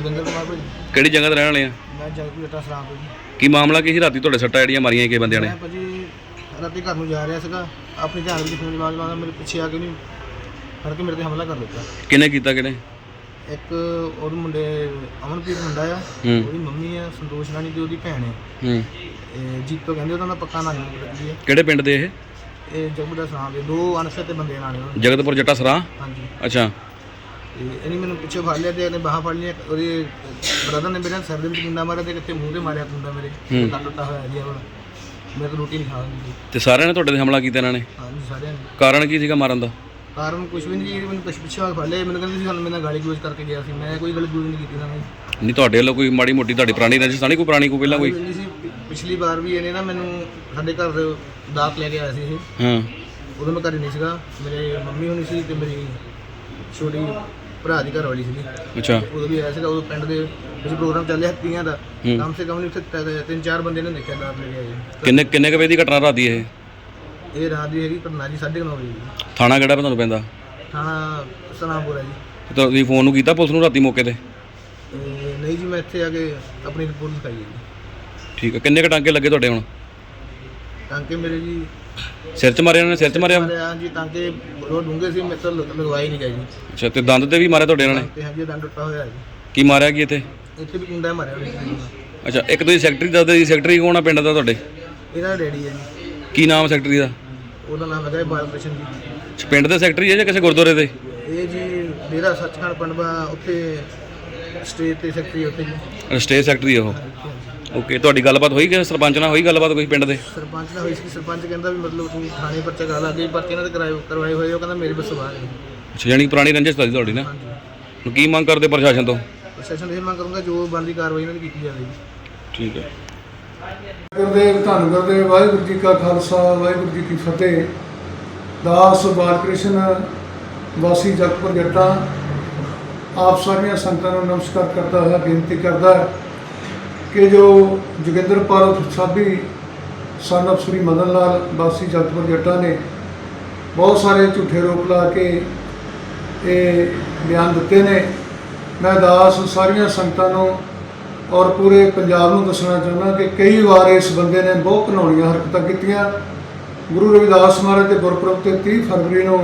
ਦਵਿੰਦਰ ਕੁਮਾਰ ਕਿਹੜੀ ਜਗ੍ਹਾ ਤੇ ਰਹਿਣ ਵਾਲੇ ਆ? ਮੈਂ ਜਗਪੁਰ ਜੱਟਾ ਸਰਾਮ ਭਾਜੀ ਕੀ ਮਾਮਲਾ ਕੀ ਸੀ ਰਾਤੀ ਤੁਹਾਡੇ ਸੱਟਾਂ ਜਿਹੜੀਆਂ ਮਾਰੀਆਂ ਕਿ ਬੰਦਿਆਂ ਨੇ? ਮੈਂ ਭਾਜੀ ਰਾਤੀ ਘਰ ਨੂੰ ਜਾ ਰਿਹਾ ਸੀਗਾ ਆਪਣੀ ਧਿਆਨ ਵਿੱਚ ਫੋਨ ਆਵਾਜ਼ ਮਾਰਦਾ ਮੇਰੇ ਪਿੱਛੇ ਆ ਕੇ ਨਹੀਂ ਫੜ ਕੇ ਮੇਰੇ ਤੇ ਹਮਲਾ ਕਰ ਦਿੱਤਾ ਕਿਹਨੇ ਕੀਤਾ ਕਿਹਨੇ? ਇੱਕ ਉਹ ਮੁੰਡੇ ਅਮਨਪ੍ਰੀਤ ਮੁੰਡਾ ਆ ਹੂੰ। ਉਹਦੀ ਮੰਮੀ ਆ ਸੰਤੋਸ਼ ਰਾਣੀ ਤੇ ਉਹਦੀ ਭੈਣ ਹੈ ਹੂੰ। ਇਹ ਜੀਤੋ ਕਹਿੰਦੇ ਉਹਨਾਂ ਦਾ ਪੱਕਾ ਨਾਮ ਲੱਗੀ ਹੈ ਕਿਹੜੇ ਪਿੰਡ ਦੇ ਇਹ? ਇਹ ਜਗਪੁਰ ਦਾ ਸਰਾਮ ਦੇ ਦੋ ਅਨਸਰ ਤੇ ਬੰਦੇ ਨਾਲ ਨੇ ਉਹਨਾਂ ਜਗਤਪੁਰ ਜੱਟਾ ਸਰਾਂ ਦੇ। ਹਾਂਜੀ। ਅੱਛਾ। ਤੇ ਇਹਨੇ ਮੈਨੂੰ ਪਿੱਛੇ ਫੜ ਲਿਆ ਤੇ ਇਹਨੇ ਬਾਹਾਂ ਫੜ ਲਿਆ ਉਹਦੇ ਬ੍ਰਦਰ ਨੇ ਮੇਰੇ ਸਿਰ ਦੇ ਵਿੱਚ ਕੁੰਡਾ ਮਾਰਿਆ ਤੇ ਕਿਤੇ ਮੂੰਹ ਤੇ ਮਾਰਿਆ ਕੁੰਡਾ ਮੇਰੇ। ਤਾਂ ਟੁੱਟਾ ਹੋਇਆ ਜੀ ਹੁਣ ਮੈਂ ਤਾਂ ਰੋਟੀ ਨਹੀਂ ਖਾ ਸਕਦੀ ਤੇ ਸਾਰਿਆਂ ਨੇ ਤੁਹਾਡੇ ਤੇ ਹਮਲਾ ਕੀਤਾ ਇਹਨਾਂ ਨੇ? ਹਾਂਜੀ ਸਾਰਿਆਂ ਨੇ। ਕਾਰਨ ਕੀ ਸੀਗਾ ਮਾਰਨ ਦਾ? ਕਾਰਨ ਕੁਝ ਵੀ ਨਹੀਂ ਜੀ ਮੈਨੂੰ ਪਿੱਛੇ ਪਿੱਛੇ ਆ ਫੜ ਲਿਆ ਮੈਨੂੰ ਕਹਿੰਦੇ ਸੀ ਸਾਨੂੰ ਮੇਰੇ ਨਾਲ ਗਾਲੀ ਗਲੋਚ ਕਰਕੇ ਗਿਆ ਸੀ। ਮੈਂ ਕੋਈ ਗਾਲੀ ਗਲੋਚ ਨਹੀਂ ਕੀਤੀ ਨਾ। ਮੈਂ ਨਹੀਂ ਤੁਹਾਡੇ ਵੱਲੋਂ ਕੋਈ ਮਾੜੀ ਮੋਟੀ ਤੁਹਾਡੀ ਪੁਰਾਣੀ ਰੰਜਿਸ਼ ਤਾਂ ਨਹੀਂ ਕੋਈ ਪੁਰਾਣੀ ਕੋਈ ਪਹਿਲਾਂ ਕੋਈ? ਮਿਲੀ ਸੀ। ਪਿਛਲੀ ਵਾਰ ਵੀ ਇਹਨੇ ਨਾ ਮੈਨੂੰ ਸਾਡੇ ਘਰ ਦਾਤ ਲੈ ਕੇ ਆਇਆ ਸੀ ਇਹ। ਹਾਂ। ਉਦੋਂ ਮੈਂ ਘਰ ਨਹੀਂ ਸੀਗਾ। ਮੇਰੇ ਮੰਮੀ ਹੋਣੀ ਸੀ ਤੇ ਮੇਰੀ ਛੋਟੀ ਭਰਾ ਦੀ ਘਰ ਵਾਲੀ ਸੀਗੀ। ਅੱਛਾ। ਉਦੋਂ ਵੀ ਆਇਆ ਸੀਗਾ ਉਦੋਂ ਪਿੰਡ ਦੇ ਵਿੱਚ ਪ੍ਰੋਗਰਾਮ ਚੱਲਿਆ ਤੀਆਂ ਦਾ। ਹੂੰ। ਕਮ ਸੇ ਕਮ ਨਹੀਂ ਉੱਥੇ ਤ- ਤਿੰਨ ਚਾਰ ਬੰਦੇ ਨੇ ਦੇਖਿਆ ਦਾਤ ਲੈ ਕੇ ਆਏ। ਕਿੰਨੇ ਕਿੰਨੇ ਕੁ ਵਜੇ ਦੀ ਘਟਨਾ ਰਾਤੀ ਇਹ? ਇਹ ਰਾਤ ਦੀ ਹੈਗੀ ਘਟਨਾ ਜੀ 9:30 ਵਜੇ ਦੀ। ਥਾਣਾ ਕਿਹੜਾ ਤੁਹਾਨੂੰ ਪੈਂਦਾ? ਥਾਣਾ ਸਨਾਮਪੁਰ ਹੈ ਜੀ। ਤੇ ਤੁਸੀਂ ਫੋਨ ਨੂੰ ਕੀਤਾ ਪੁਲਿਸ ਨੂੰ ਰਾਤੀ ਮੌਕੇ ਤੇ? ਤੇ ਨਹੀਂ ਜੀ ਮੈਂ ਇੱਥੇ ਆ ਕੇ ਆਪਣੀ ਰਿਪੋਰਟ ਲਿਖਾਈ ਹੈ ਜੀ। ਠੀਕ ਹੈ ਕਿੰਨੇ ਕ ਟਾਂਕੇ ਲੱਗੇ ਤੁਹਾਡੇ ਹੁਣ? ਟਾਂਕੇ ਮੇਰੇ ਜੀ ਸਿਰ 'ਚ ਮਾਰਿਆ ਇਹਨਾਂ ਨੇ ਸਿਰ 'ਚ ਮਾਰਿਆ? ਮਾਰੇ ਹਾਂ ਜੀ ਟਾਂਕੇ ਬਹੁਤ ਡੂੰਘੇ ਸੀ ਮੇਰੇ ਤੋਂ ਲਗ- ਨਹੀਂ ਗਏ ਜੀ। ਅੱਛਾ ਤੇ ਦੰਦ ਤੇ ਵੀ ਮਾਰਿਆ ਤੁਹਾਡੇ ਇਹਨਾਂ ਨੇ ਤੇ ਹਾਂ ਜੀ ਦੰਦ ਟੁੱਟਾ ਹੋਇਆ ਜੀ। ਕੀ ਮਾਰਿਆ ਕੀ ਇੱਥੇ? ਇੱਥੇ ਵੀ ਕੁੰਡਾ ਮਾਰਿਆ ਉਹਨੇ ਕਿਸੇ ਨੇ। ਅੱਛਾ ਇੱਕ ਤੁਸੀਂ ਸੈਕਟਰੀ ਦੱਸਦੇ ਸੀ ਸੈਕਟਰੀ ਕੌਣ ਆ ਪਿੰਡ ਦਾ ਤੁਹਾਡੇ? ਇਹਦਾ ਡੈਡੀ ਹੈ ਜੀ। ਕੀ ਨਾਮ ਸੈਕਟਰੀ ਦਾ? ਉਹਦਾ ਨਾਮ ਹੈਗਾ ਬਾਲ ਕ੍ਰਿਸ਼ਨ ਜੀ। ਅੱਛਾ, ਪਿੰਡ ਦੇ ਸੈਕਟਰੀ ਹੈ ਜਾਂ ਕਿਸੇ ਗੁਰਦੁਆਰੇ ਦੇ? ਇਹ ਜੀ ਡੇਰਾ ਸੱਚਖੰਡ ਪੰਡਵਾ ਉੱਥੇ ਸਟੇਜ ਤੇ ਸੈਕਟਰੀ ਉੱਥੇ ਜੀ। ਸਟੇਜ ਸੈਕਟਰੀ ਉਹ। ਓਕੇ ਤੁਹਾਡੀ ਗੱਲਬਾਤ ਹੋਈ ਕਿ ਸਰਪੰਚ ਨਾਲ? ਹੋਈ ਗੱਲਬਾਤ ਕੋਈ ਪਿੰਡ ਦੇ? ਸਰਪੰਚ ਨਾਲ ਹੋਈ ਸੀ। ਸਰਪੰਚ ਕਹਿੰਦਾ ਵੀ ਮਤਲਬ ਤੂੰ ਥਾਣੇ ਪਰਚਾ ਕਰਾ ਲਾ ਅੱਗੇ ਪਰਚੇ ਨਾਲ ਕਰਾਏ ਕਰਵਾਏ ਹੋਏ ਉਹ ਕਹਿੰਦਾ ਮੇਰੇ ਬਸ ਬਾਹਰ ਹੈ ਅੱਛਾ ਯਾਨੀ ਕਿ ਪੁਰਾਣੀ ਰੰਜਿਸ਼ ਤੁਹਾਡੀ ਤੁਹਾਡੀ ਨਾ? ਹਾਂਜੀ। ਹੁਣ ਕੀ ਮੰਗ ਕਰਦੇ ਪ੍ਰਸ਼ਾਸਨ ਤੋਂ? ਪ੍ਰਸ਼ਾਸਨ ਇਹ ਮੰਗ ਕਰੂੰਗਾ ਜੋ ਬੰਦੀ ਕਾਰਵਾਈ ਇਹਨਾਂ ਦੀ ਕੀਤੀ ਜਾਵੇ ਜੀ। ਠੀਕ ਹੈ। ਗੁਰਦੇਵ ਧੰਨ ਗੁਰਦੇਵ ਵਾਹਿਗੁਰੂ ਜੀ ਕਾ ਖਾਲਸਾ ਵਾਹਿਗੁਰੂ ਜੀ ਕੀ ਫਤਿਹ। ਦਾਸ ਬਾਲਕ੍ਰਿਸ਼ਨ ਵਾਸੀ ਜਗਤਪੁਰ ਜੱਟਾਂ ਆਪ ਸਾਰੀਆਂ ਸੰਗਤਾਂ ਨੂੰ ਨਮਸਕਾਰ ਕਰਦਾ ਹੋਇਆ ਬੇਨਤੀ ਕਰਦਾ ਹੈ ਕਿ ਜੋ ਜੋਗਿੰਦਰਪਾਲ ਸਾਬੀ ਸਨ of ਸ੍ਰੀ ਮਦਨ ਲਾਲ ਬਾਸੀ ਜਗਤਪੁਰ ਜੱਟਾ ਨੇ ਬਹੁਤ ਸਾਰੇ ਝੂਠੇ ਰੋਪ ਲਾ ਕੇ ਇਹ ਬਿਆਨ ਦਿੱਤੇ ਨੇ ਮੈਂ ਦਾਸ ਸਾਰੀਆਂ ਸੰਗਤਾਂ ਨੂੰ ਔਰ ਪੂਰੇ ਪੰਜਾਬ ਨੂੰ ਦੱਸਣਾ ਚਾਹੁੰਦਾ ਕਿ ਕਈ ਵਾਰ ਇਸ ਬੰਦੇ ਨੇ ਬਹੁਤ ਘਿਨਾਉਣੀਆਂ ਹਰਕਤਾਂ ਕੀਤੀਆਂ ਗੁਰੂ ਰਵਿਦਾਸ ਮਹਾਰਾਜ ਦੇ ਗੁਰਪੁਰਬ ਤੇ 30 ਫਰਵਰੀ ਨੂੰ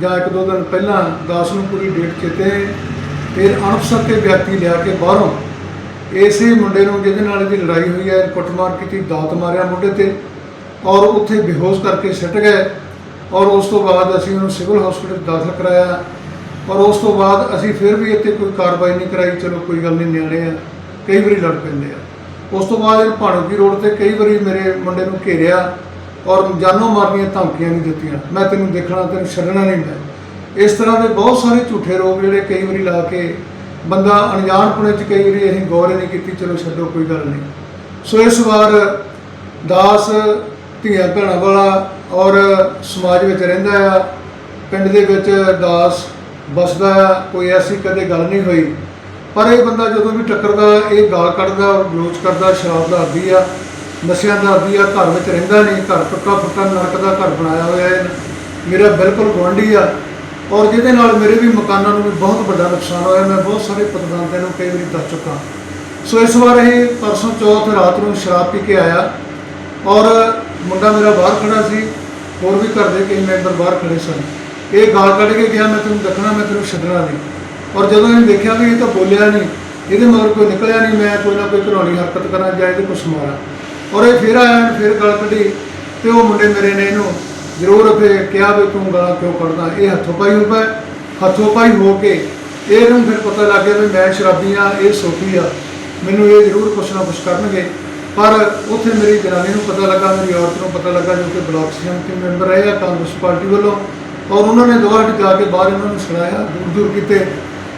ਜਾਂ ਇੱਕ ਦੋ ਦਿਨ ਪਹਿਲਾਂ ਦਾਸ ਨੂੰ ਪੂਰੀ ਡੇਟ ਚੇਤੇ ਹੈ। ਫਿਰ ਅਣਪਸਰ ਤੇ ਵਿਅਕਤੀ ਲਿਆ ਕੇ ਬਾਹਰੋਂ ਇਸੇ ਮੁੰਡੇ ਨੂੰ ਜਿਹਦੇ ਨਾਲ ਇਹਦੀ ਲੜਾਈ ਹੋਈ ਹੈ, ਕੁੱਟਮਾਰ ਕੀਤੀ, ਦਾਤ ਮਾਰਿਆ ਮੁੰਡੇ ਤੇ ਔਰ ਉੱਥੇ ਬੇਹੋਸ਼ ਕਰਕੇ ਸਿੱਟ ਗਏ ਔਰ ਉਸ ਤੋਂ ਬਾਅਦ ਅਸੀਂ ਉਹਨੂੰ ਸਿਵਲ ਹਸਪੀਟਲ ਦਾਖਲ ਕਰਾਇਆ ਔਰ ਉਸ ਤੋਂ ਬਾਅਦ ਅਸੀਂ ਫਿਰ ਵੀ ਇੱਥੇ ਕੋਈ ਕਾਰਵਾਈ ਨਹੀਂ ਕਰਾਈ, ਚਲੋ ਕੋਈ ਗੱਲ ਨਹੀਂ, ਨਿਆਣੇ ਆ, ਕਈ ਵਾਰੀ ਲੜ ਪੈਂਦੇ ਆ। ਉਸ ਤੋਂ ਬਾਅਦ ਇਹ ਭਾਣੋਕੀ ਰੋਡ ਤੇ ਕਈ ਵਾਰੀ ਮੇਰੇ ਮੁੰਡੇ ਨੂੰ ਘੇਰਿਆ ਔਰ ਜਾਨੋਂ ਮਾਰਨੀਆਂ ਧਮਕੀਆਂ ਵੀ ਦਿੱਤੀਆਂ। ਮੈਂ ਤੈਨੂੰ ਦੇਖਣਾ, ਤੈਨੂੰ ਛੱਡਣਾ ਨਹੀਂ ਮੈਂ ਇਸ ਤਰ੍ਹਾਂ ਦੇ ਬਹੁਤ ਸਾਰੇ ਝੂਠੇ ਰੋਗ ਜਿਹੜੇ ਕਈ ਵਾਰੀ ਲਾ ਕੇ ਬੰਦਾ ਅਣਜਾਣਪੁਣੇ ਚ ਕਈ ਵਾਰੀ ਅਸੀਂ ਗੌਰ ਨਹੀਂ ਕੀਤੀ, ਚਲੋ ਛੱਡੋ, ਕੋਈ ਗੱਲ ਨਹੀਂ। ਸੋ ਇਸ ਵਾਰ ਦਾਸ ਧੀਆਂ ਭੈਣਾਂ ਵਾਲਾ ਔਰ ਸਮਾਜ ਵਿੱਚ ਰਹਿੰਦਾ ਆ, ਪਿੰਡ ਦੇ ਵਿੱਚ ਦਾਸ ਬਸਦਾ ਆ, ਕੋਈ ਐਸੀ ਕਦੇ ਗੱਲ ਨਹੀਂ ਹੋਈ। ਪਰ ਇਹ ਬੰਦਾ ਜਦੋਂ ਵੀ ਟੱਕਰਦਾ, ਇਹ ਗਾਲ ਕੱਢਦਾ ਔਰ ਗਲੋਚ ਕਰਦਾ, ਸ਼ਰਾਬ ਦਾ ਆਦੀ ਆ, ਨਸ਼ਿਆਂ ਦਾ ਆਦੀ ਆ, ਘਰ ਵਿੱਚ ਰਹਿੰਦਾ ਨਹੀਂ, ਘਰ ਟੁੱਟਾ ਫੁੱਟਾ ਨਰਕ ਦਾ ਘਰ ਬਣਾਇਆ ਹੋਇਆ ਹੈ। ਮੇਰਾ ਬਿਲਕੁਲ ਗੁਆਂਢੀ ਆ। ਔਰ ਜਿਹਦੇ ਨਾਲ ਮੇਰੇ ਵੀ ਮਕਾਨਾਂ ਨੂੰ ਵੀ ਬਹੁਤ ਵੱਡਾ ਨੁਕਸਾਨ ਹੋਇਆ, ਮੈਂ ਬਹੁਤ ਸਾਰੇ ਪਤਵੰਤਿਆਂ ਨੂੰ ਕਈ ਵਾਰੀ ਦੱਸ ਚੁੱਕਾ। ਸੋ ਇਸ ਵਾਰ ਇਹ ਪਰਸੋਂ ਚੌਥ ਰਾਤ ਨੂੰ ਸ਼ਰਾਬ ਪੀ ਕੇ ਆਇਆ ਔਰ ਮੁੰਡਾ ਮੇਰਾ ਬਾਹਰ ਖੜਾ ਸੀ, ਹੋਰ ਵੀ ਘਰ ਦੇ ਕਈ ਮੈਂਬਰ ਬਾਹਰ ਖੜੇ ਸਨ। ਇਹ ਗਾਲ ਕੱਢ ਕੇ ਗਿਆ ਮੈਂ ਤੈਨੂੰ ਦੱਖਣਾ, ਮੈਂ ਤੈਨੂੰ ਛੱਡਣਾ ਨਹੀਂ। ਔਰ ਜਦੋਂ ਇਹਨੇ ਦੇਖਿਆ ਵੀ ਇਹ ਤਾਂ ਬੋਲਿਆ ਨਹੀਂ, ਇਹਦੇ ਮਗਰ ਕੋਈ ਨਿਕਲਿਆ ਨਹੀਂ, ਮੈਂ ਕੋਈ ਨਾ ਕੋਈ ਘਰੋਣੀ ਹਰਕਤ ਕਰਾਂ ਜਾਂ ਇਹਦੇ ਕੁਛ ਮਾਰਾਂ ਔਰ ਇਹ ਫਿਰ ਆਇਆ, ਇਹਨੇ ਫਿਰ ਗਾਲ ਕੱਢੀ ਤੇ ਉਹ ਮੁੰਡੇ ਮੇਰੇ ਨੇ ਇਹਨੂੰ ਜ਼ਰੂਰ ਫੇ ਕਿਹਾ ਵੀ ਤੂੰ ਗਾਲਾਂ ਕਿਉਂ ਕੱਢਦਾ? ਇਹ ਹੱਥੋਂ ਪਾਈ ਹੋ ਪਿਆ ਹੱਥੋਂ ਪਾਈ ਹੋ ਕੇ। ਇਹਨੂੰ ਫਿਰ ਪਤਾ ਲੱਗ ਗਿਆ ਵੀ ਮੈਂ ਸ਼ਰਾਬੀ ਆ, ਇਹ ਸੋਫੀ ਆ। ਮੈਨੂੰ ਇਹ ਜ਼ਰੂਰ ਕੁਛ ਨਾ ਕੁਛ ਕਰਨਗੇ। ਪਰ ਉੱਥੇ ਮੇਰੀ ਜਨਾਨੀ ਨੂੰ ਪਤਾ ਲੱਗਾ, ਮੇਰੀ ਔਰਤ ਨੂੰ ਪਤਾ ਲੱਗਾ ਜੋ ਕਿ ਬਲਾਕ ਸਮਿਤੀ ਮੈਂਬਰ ਰਹੇ ਆ ਕਾਂਗਰਸ ਪਾਰਟੀ ਵੱਲੋਂ। ਔਰ ਉਹਨਾਂ ਨੇ ਦੁਆਰ ਜਾ ਕੇ ਬਾਹਰ ਇਹਨਾਂ ਨੂੰ ਸੁਣਾਇਆ ਦੂਰ ਦੂਰ ਕੀਤੇ।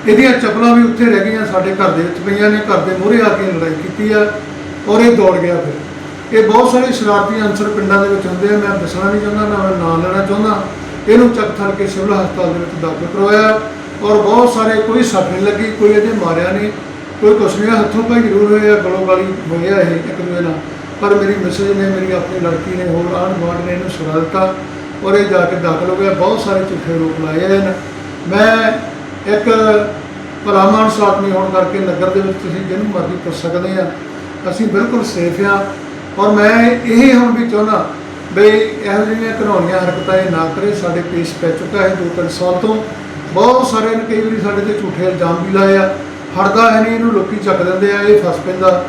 ਇਹਦੀਆਂ ਚੱਪਲਾਂ ਵੀ ਉੱਥੇ ਰਹਿ ਗਈਆਂ, ਸਾਡੇ ਘਰ ਦੇ ਵਿੱਚ ਪਈਆਂ ਨੇ, ਘਰ ਦੇ ਮੂਹਰੇ ਆ ਕੇ ਲੜਾਈ ਕੀਤੀ ਆ। ਔਰ ਇਹ ਦੌੜ ਗਿਆ ਫਿਰ। ਇਹ ਬਹੁਤ ਸਾਰੇ ਸ਼ਰਾਰਤੀ ਅਨਸਰ ਪਿੰਡਾਂ ਦੇ ਵਿੱਚ ਹੁੰਦੇ ਆ, ਮੈਂ ਦੱਸਣਾ ਨਹੀਂ ਚਾਹੁੰਦਾ, ਨਾ ਮੈਂ ਨਾਂ ਲੈਣਾ ਚਾਹੁੰਦਾ। ਇਹਨੂੰ ਚੱਕ ਥਲ ਕੇ ਸਿਵਲ ਹਸਪਤਾਲ ਦੇ ਵਿੱਚ ਦਾਖਲ ਕਰਵਾਇਆ ਔਰ ਬਹੁਤ ਸਾਰੇ ਕੋਈ ਸੱਟ ਨਹੀਂ ਲੱਗੀ, ਕੋਈ ਇਹਦੇ ਮਾਰਿਆ ਨਹੀਂ, ਕੋਈ ਕੁਛ ਨਹੀਂ ਹੱਥੋਂ ਪਾਈ ਜ਼ਰੂਰ ਹੋਏ ਗਲੋਂ ਗਾਲੀ ਹੋਇਆ ਇਹ ਇੱਕ ਦੂਜੇ ਨਾਲ। ਪਰ ਮੇਰੀ ਮਿਸਜ ਨੇ, ਮੇਰੀ ਆਪਣੀ ਲੜਕੀ ਨੇ ਹੋਰ ਆਂਢ ਗੁਆਂਢ ਨੇ ਇਹਨੂੰ ਸੁਣਾ ਦਿੱਤਾ ਔਰ ਇਹ ਜਾ ਕੇ ਦਾਖਲ ਹੋ ਗਿਆ। ਬਹੁਤ ਸਾਰੇ ਝੂਠੇ ਰੋਪ ਲਾਏ ਹਨ ਮੈਂ ਇੱਕ ਭਲਾ ਮਾਨਸ ਆਦਮੀ ਹੋਣ ਕਰਕੇ ਨਗਰ ਦੇ ਵਿੱਚ ਤੁਸੀਂ ਜਿਹਨੂੰ ਮਰਜ਼ੀ ਪੁੱਛ ਸਕਦੇ ਆ, ਅਸੀਂ ਬਿਲਕੁਲ ਸੇਫ ਆ। ਔਰ ਮੈਂ ਇਹ ਹੁਣ ਵੀ ਚਾਹੁੰਦਾ ਬਈ ਇਹੋ ਜਿਹੀਆਂ ਘਿਨੌਣੀਆਂ ਹਰਕਤਾਂ ਇਹ ਨਾ ਕਰੇ, ਸਾਡੇ ਪੇਸ਼ ਪੈ ਚੁੱਕਾ ਹੈ ਦੋ ਤਿੰਨ ਸਾਲ ਤੋਂ। ਬਹੁਤ ਸਾਰਿਆਂ ਨੇ ਕਈ ਵਾਰੀ ਸਾਡੇ ਤੇ ਝੂਠੇ ਇਲਜ਼ਾਮ ਵੀ ਲਾਏ ਆ। ਹੜਦਾ ਹੈ ਨਹੀਂ, ਇਹਨੂੰ ਲੋਕੀ ਚੱਕ ਦਿੰਦੇ ਆ, ਇਹ ਫਸ ਪੈਂਦਾ।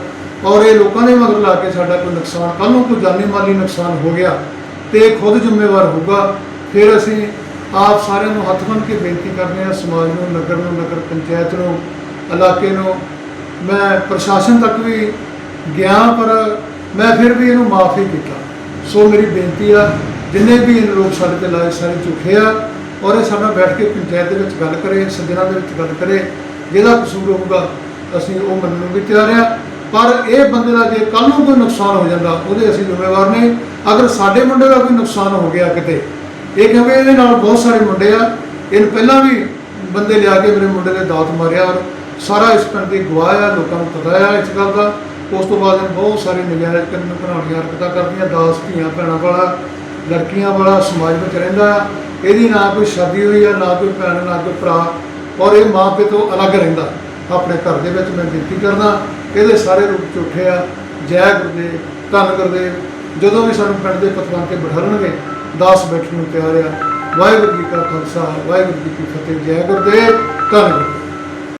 ਔਰ ਇਹ ਲੋਕਾਂ ਦੇ ਮਗਰ ਲਾ ਕੇ ਸਾਡਾ ਕੋਈ ਨੁਕਸਾਨ ਕੱਲ ਨੂੰ ਕੋਈ ਜਾਨੀ ਮਾਲੀ ਨੁਕਸਾਨ ਹੋ ਗਿਆ, ਤੇ ਇਹ ਖੁਦ ਜ਼ਿੰਮੇਵਾਰ ਹੋਊਗਾ। ਫਿਰ ਅਸੀਂ ਆਪ ਸਾਰਿਆਂ ਨੂੰ ਹੱਥ ਬੰਨ੍ਹ ਕੇ ਬੇਨਤੀ ਕਰਦੇ ਹਾਂ, ਸਮਾਜ ਨੂੰ, ਨਗਰ ਨੂੰ, ਨਗਰ ਪੰਚਾਇਤ ਨੂੰ, ਇਲਾਕੇ ਨੂੰ। ਮੈਂ ਪ੍ਰਸ਼ਾਸਨ ਤੱਕ ਵੀ ਗਿਆ ਪਰ ਮੈਂ ਫਿਰ ਵੀ ਇਹਨੂੰ ਮਾਫ ਹੀ ਕੀਤਾ ਸੋ ਮੇਰੀ ਬੇਨਤੀ ਆ, ਜਿੰਨੇ ਵੀ ਇਹ ਲੋਕ ਸਾਡੇ ਤੇ ਲਾਏ ਸਾਰੇ ਝੂਠੇ ਆ, ਔਰ ਇਹ ਸਾਡਾ ਬੈਠ ਕੇ ਪੰਚਾਇਤ ਦੇ ਵਿੱਚ ਗੱਲ ਕਰੇ, ਸੱਜਣਾ ਦੇ ਵਿੱਚ ਗੱਲ ਕਰੇ, ਜਿਹਦਾ ਕਸੂਰ ਹੋਊਗਾ, ਅਸੀਂ ਉਹ ਮੰਨਣ ਨੂੰ ਵੀ ਤਿਆਰ ਆ। ਪਰ ਇਹ ਬੰਦੇ ਦਾ ਜੇ ਕੱਲ ਨੂੰ ਕੋਈ ਨੁਕਸਾਨ ਹੋ ਜਾਂਦਾ, ਉਹਦੇ ਅਸੀਂ ਜ਼ਿੰਮੇਵਾਰ ਨੇ। ਅਗਰ ਸਾਡੇ ਮੁੰਡੇ ਦਾ ਕੋਈ ਨੁਕਸਾਨ ਹੋ ਗਿਆ ਕਿਤੇ, ਇਹ ਕਿਉਂਕਿ ਇਹਦੇ ਨਾਲ ਬਹੁਤ ਸਾਰੇ ਮੁੰਡੇ ਆ। ਇਹਨ ਪਹਿਲਾਂ ਵੀ ਬੰਦੇ ਲਿਆ ਕੇ ਮੇਰੇ ਮੁੰਡੇ ਦੇ ਦਾਤ ਮਾਰਿਆ, ਔਰ ਸਾਰਾ ਇਸ ਪਿੰਡ ਦੀ ਗਵਾਹ ਆ, ਲੋਕਾਂ ਨੂੰ ਪਤਾ ਆ ਇਸ ਗੱਲ ਦਾ। ਉਸ ਤੋਂ ਬਾਅਦ ਬਹੁਤ ਸਾਰੇ ਨਜਾਇਜ਼ ਕਰਨ ਘਰਾਣੀਆਂ ਹਰਕਤਾਂ ਕਰਦੀਆਂ, ਦਾਸ, ਧੀਆਂ, ਭੈਣਾਂ ਵਾਲਾ, ਲੜਕੀਆਂ ਵਾਲਾ ਸਮਾਜ ਵਿੱਚ ਰਹਿੰਦਾ। ਆ ਇਹਦੀ ਨਾ ਕੋਈ ਸ਼ਾਦੀ ਹੋਈ ਆ, ਨਾ ਕੋਈ ਭੈਣ, ਨਾ ਕੋਈ ਭਰਾ ਔਰ ਇਹ ਮਾਂ ਪਿਓ ਤੋਂ ਅਲੱਗ ਰਹਿੰਦਾ। ਆਪਣੇ ਘਰ ਦੇ ਵਿੱਚ ਮੈਂ ਬੇਨਤੀ ਕਰਦਾ, ਇਹਦੇ ਸਾਰੇ ਰੂਪ ਝੂਠੇ ਆ, ਜੈ ਗੁਰਦੇਵ, ਧੰਨ ਗੁਰਦੇਵ। ਜਦੋਂ ਵੀ ਸਾਨੂੰ ਪਿੰਡ ਦੇ ਪਤਵੰਤੇ ਤੇ ਬਿਠਾਉਣਗੇ, ਦਾਸ ਬੈਠਣ ਨੂੰ ਤਿਆਰ ਆ। ਵਾਹਿਗੁਰੂ ਜੀ ਕਾ ਖਾਲਸਾ, ਵਾਹਿਗੁਰੂ ਜੀ ਕੀ ਫਤਿਹ, ਜੈ ਗੁਰਦੇਵ, ਧੰਨ ਗੁਰਦੇਵ।